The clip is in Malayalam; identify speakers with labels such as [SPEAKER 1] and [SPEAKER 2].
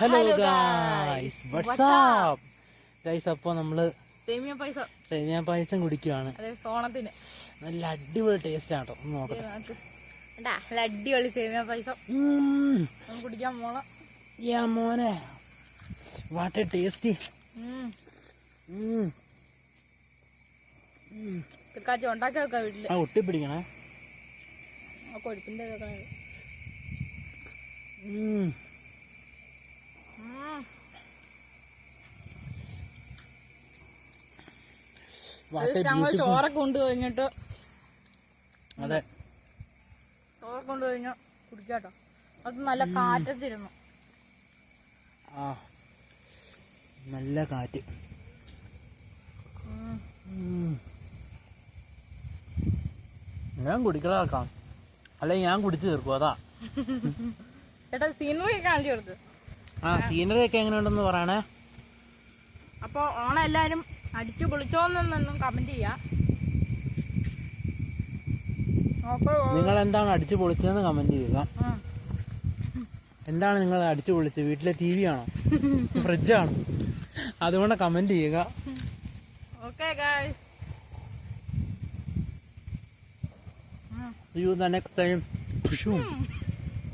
[SPEAKER 1] Hello guys
[SPEAKER 2] guys.
[SPEAKER 1] What's
[SPEAKER 2] What's
[SPEAKER 1] up guys അപ്പോൾ നമ്മൾ
[SPEAKER 2] സേമിയ പായസം.
[SPEAKER 1] സേമിയ പായസം
[SPEAKER 2] കുടിക്കുകയാണ് സോണത്തിന്.
[SPEAKER 1] നല്ല അടിപൊളി ടേസ്റ്റ് ആട്ടോ. ഒന്ന് നോക്കട്ടെ.
[SPEAKER 2] നോക്ക്. നല്ല അടിപൊളി സേമിയ പായസം. കുടിക്കാൻ പോണം
[SPEAKER 1] യാ മോനെ. വാട്ട് എ ടേസ്റ്റി
[SPEAKER 2] ഉം. ഇക്കാച്ചി ഉണ്ടാക്കി വെക്കാം വീട്ടിൽ?
[SPEAKER 1] ആ ഒട്ടിപ്പിടിക്കണേ
[SPEAKER 2] കൊഴുപ്പിന്റെ ഞങ്ങൾ
[SPEAKER 1] beautiful-
[SPEAKER 2] ചോറൊക്കെ കൊണ്ട് കഴിഞ്ഞിട്ട്
[SPEAKER 1] അതെ.
[SPEAKER 2] ചോറൊക്കെ കൊണ്ട് കഴിഞ്ഞാൽ കുടിക്കാട്ടോ. അത് നല്ല കാറ്റത്തിരുന്നു.
[SPEAKER 1] ആ. നല്ല കാറ്റ്. ഞാൻ കുടിക്കലാക്കാം അല്ലെ ഞാൻ കുടിച്ചു തീർക്കും അതാ.
[SPEAKER 2] ചേട്ടാ സീനറി ഒക്കെ കാണിച്ചു കൊടുത്തു
[SPEAKER 1] ആ സീനറി ഒക്കെ എങ്ങനെയുണ്ടെന്ന് പറയണേ.
[SPEAKER 2] അപ്പൊ ഓണം എല്ലാരും അടിച്ചു പൊളിച്ചോന്നൊന്നും കമന്റ് ചെയ്യാ.
[SPEAKER 1] നിങ്ങൾ എന്താണ് അടിച്ചു പൊളിച്ചതെന്ന് കമന്റ് ചെയ്യുക. എന്താണ് നിങ്ങൾ അടിച്ചു പൊളിച്ചത്? വീട്ടിലെ ടി വി ആണോ? ഫ്രിഡ്ജാണോ അതുകൊണ്ട് കമന്റ് ചെയ്യുക.
[SPEAKER 2] Okay guys
[SPEAKER 1] See you the next time.